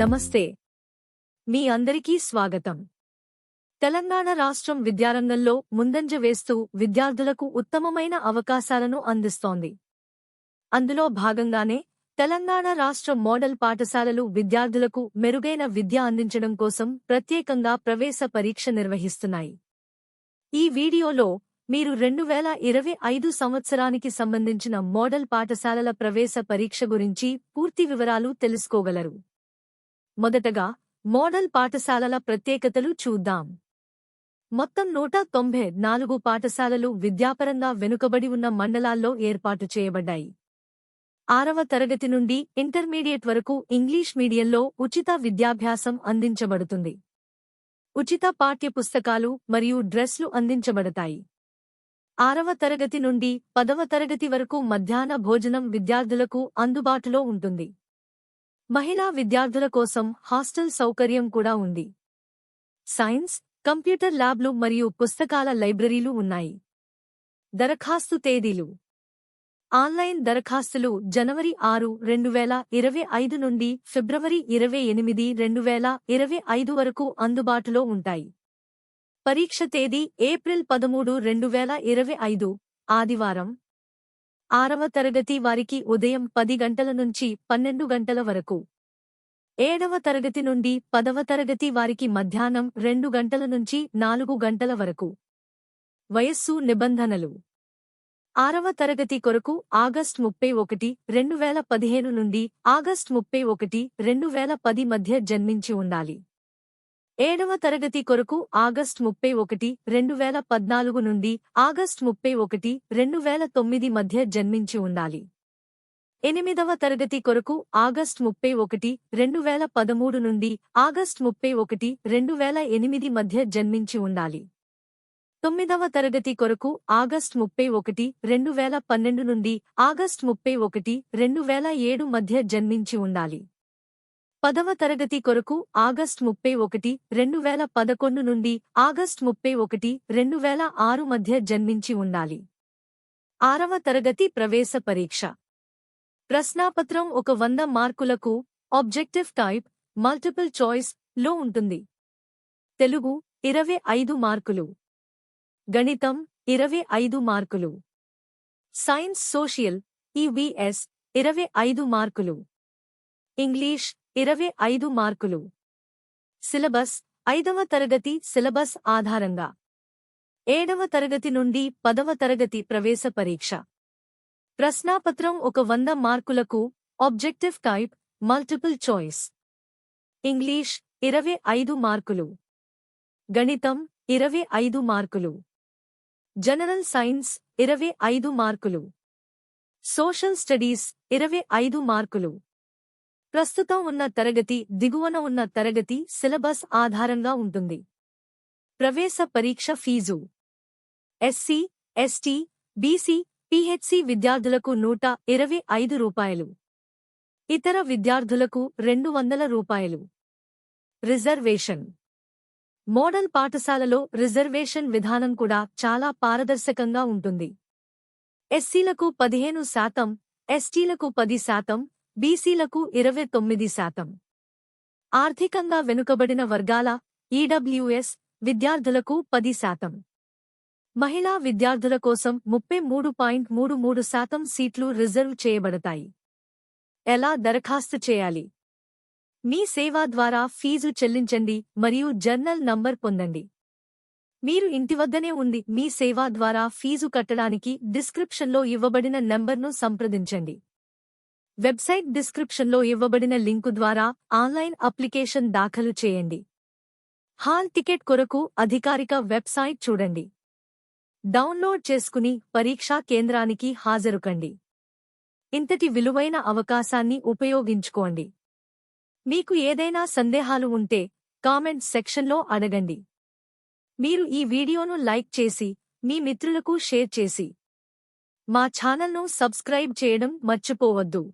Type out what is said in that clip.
నమస్తే. మీ అందరికీ స్వాగతం. తెలంగాణ రాష్ట్రం విద్యారంగంలో ముందంజ వేస్తూ విద్యార్థులకు ఉత్తమమైన అవకాశాలను అందిస్తోంది. అందులో భాగంగానే తెలంగాణ రాష్ట్ర మోడల్ పాఠశాలలు విద్యార్థులకు మెరుగైన విద్య అందించడం కోసం ప్రత్యేకంగా ప్రవేశ పరీక్ష నిర్వహిస్తున్నాయి. ఈ వీడియోలో మీరు రెండు వేల ఇరవై ఐదు సంవత్సరానికి సంబంధించిన మోడల్ పాఠశాలల ప్రవేశ పరీక్ష గురించి పూర్తి వివరాలు తెలుసుకోగలరు. మొదటగా మోడల్ పాఠశాలల ప్రత్యేకతలు చూద్దాం. మొత్తం నూట తొంభై నాలుగు పాఠశాలలు విద్యాపరంగా వెనుకబడి ఉన్న మండలాల్లో ఏర్పాటు చేయబడ్డాయి. ఆరవ తరగతి నుండి ఇంటర్మీడియట్ వరకు ఇంగ్లీష్ మీడియంలో ఉచిత విద్యాభ్యాసం అందించబడుతుంది. ఉచిత పాఠ్యపుస్తకాలు మరియు డ్రెస్లు అందించబడతాయి. ఆరవ తరగతి నుండి పదవ తరగతి వరకు మధ్యాహ్న భోజనం విద్యార్థులకు అందుబాటులో ఉంటుంది. మహిళా విద్యార్థుల కోసం హాస్టల్ సౌకర్యం కూడా ఉంది. సైన్స్ కంప్యూటర్ ల్యాబ్లు మరియు పుస్తకాల లైబ్రరీలు ఉన్నాయి. దరఖాస్తు తేదీలు. ఆన్లైన్ దరఖాస్తులు జనవరి ఆరు రెండు వేల ఇరవై ఐదు నుండి ఫిబ్రవరి ఇరవై ఎనిమిది రెండు వేల ఇరవై ఐదు వరకు అందుబాటులో ఉంటాయి. పరీక్ష తేదీ ఏప్రిల్ పదమూడు రెండు వేల ఇరవై ఐదు ఆదివారం ఆరవ తరగతి వారికి ఉదయం పది గంటల నుంచి పన్నెండు గంటల వరకు. ఏడవ తరగతి నుండి పదవ తరగతి వారికి మధ్యాహ్నం రెండు గంటల నుంచి నాలుగు గంటల వరకు. వయస్సు నిబంధనలు. ఆరవ తరగతి కొరకు ఆగస్ట్ ముప్పై ఒకటి రెండు వేల పదిహేను నుండి ఆగస్ట్ ముప్పై ఒకటి రెండు వేల పది మధ్య జన్మించి ఉండాలి. ఏడవ తరగతి కొరకు ఆగస్ట్ ముప్పై ఒకటి రెండు వేల పద్నాలుగు నుండి ఆగస్ట్ ముప్పై ఒకటి రెండు వేల తొమ్మిది మధ్య జన్మించి ఉండాలి. ఎనిమిదవ తరగతి కొరకు ఆగస్ట్ ముప్పై ఒకటి రెండు వేల పదమూడు నుండి ఆగస్ట్ ముప్పై ఒకటి రెండు వేల ఎనిమిది మధ్య జన్మించి ఉండాలి. తొమ్మిదవ తరగతి కొరకు ఆగస్ట్ ముప్పై ఒకటి రెండు వేల పన్నెండు నుండి ఆగస్ట్ ముప్పై ఒకటి రెండు వేల ఏడు మధ్య జన్మించి ఉండాలి. పదవ తరగతి కొరకు ఆగస్ట్ ముప్పై ఒకటి రెండు వేల పదకొండు నుండి ఆగస్ట్ ముప్పై ఒకటి రెండు వేల ఆరు మధ్య జన్మించి ఉండాలి. ఆరవ తరగతి ప్రవేశ పరీక్ష. ప్రశ్నాపత్రం ఒక వంద మార్కులకు ఆబ్జెక్టివ్ టైప్ మల్టిపుల్ చాయిస్లో ఉంటుంది. తెలుగు ఇరవై ఐదు మార్కులు. గణితం ఇరవై ఐదు మార్కులు. సైన్స్ సోషియల్ ఈవీఎస్ ఇరవై ఐదు మార్కులు. ఇంగ్లీష్ ఇరవై ఐదు మార్కులు. సిలబస్ ఐదవ తరగతి సిలబస్ ఆధారంగా. ఏడవ తరగతి నుండి పదవ తరగతి ప్రవేశ పరీక్ష. ప్రశ్నాపత్రం ఒక వంద మార్కులకు objective type multiple choice. English ఇరవై ఐదు మార్కులు. గణితం ఇరవై ఐదు మార్కులు. జనరల్ సైన్స్ ఇరవై ఐదు మార్కులు. సోషల్ స్టడీస్ ఇరవై ఐదు మార్కులు. ప్రస్తుతం ఉన్న తరగతి దిగువన ఉన్న తరగతి సిలబస్ ఆధారంగా ఉంటుంది. ప్రవేశ పరీక్ష fee. SC ST BC PHC విద్యార్థులకు నూట ఇరవై ఐదు రూపాయలు. ఇతర విద్యార్థులకు రెండు వందల రూపాయలు. రిజర్వేషన్. మోడల్ పాఠశాలలో రిజర్వేషన్ విధానం కూడా చాలా పారదర్శకంగా ఉంటుంది. ఎస్సీలకు పదిహేను శాతం ఎస్టీలకు పది శాతం బీసీలకు ఇరవై తొమ్మిది శాతం. ఆర్థికంగా వెనుకబడిన వర్గాల ఈడబ్ల్యూఎస్ విద్యార్థులకు పది శాతం. మహిళా విద్యార్థుల కోసం ముప్పై మూడు పాయింట్ మూడు మూడు శాతం సీట్లు రిజర్వ్ చేయబడతాయి. ఎలా దరఖాస్తు చేయాలి? మీ సేవా ద్వారా ఫీజు చెల్లించండి మరియు జర్నల్ నంబర్ పొందండి. మీరు ఇంటి వద్దనే ఉంది మీ సేవా ద్వారా ఫీజు కట్టడానికి డిస్క్రిప్షన్లో ఇవ్వబడిన నంబర్ను సంప్రదించండి. వెబ్సైట్ డిస్క్రిప్షన్లో ఇవ్వబడిన లింకు ద్వారా ఆన్లైన్ అప్లికేషన్ దాఖలు చేయండి. హాల్ టికెట్ కొరకు అధికారిక వెబ్సైట్ చూడండి. డౌన్లోడ్ చేసుకుని పరీక్షా కేంద్రానికి హాజరుకండి. ఇంతటి విలువైన అవకాశాన్ని ఉపయోగించుకోండి. మీకు ఏదైనా సందేహాలు ఉంటే కామెంట్ సెక్షన్లో అడగండి. మీరు ఈ వీడియోను లైక్ చేసి మీ మిత్రులకు షేర్ చేసి మా ఛానల్ను సబ్స్క్రైబ్ చేయడం మర్చిపోవద్దు.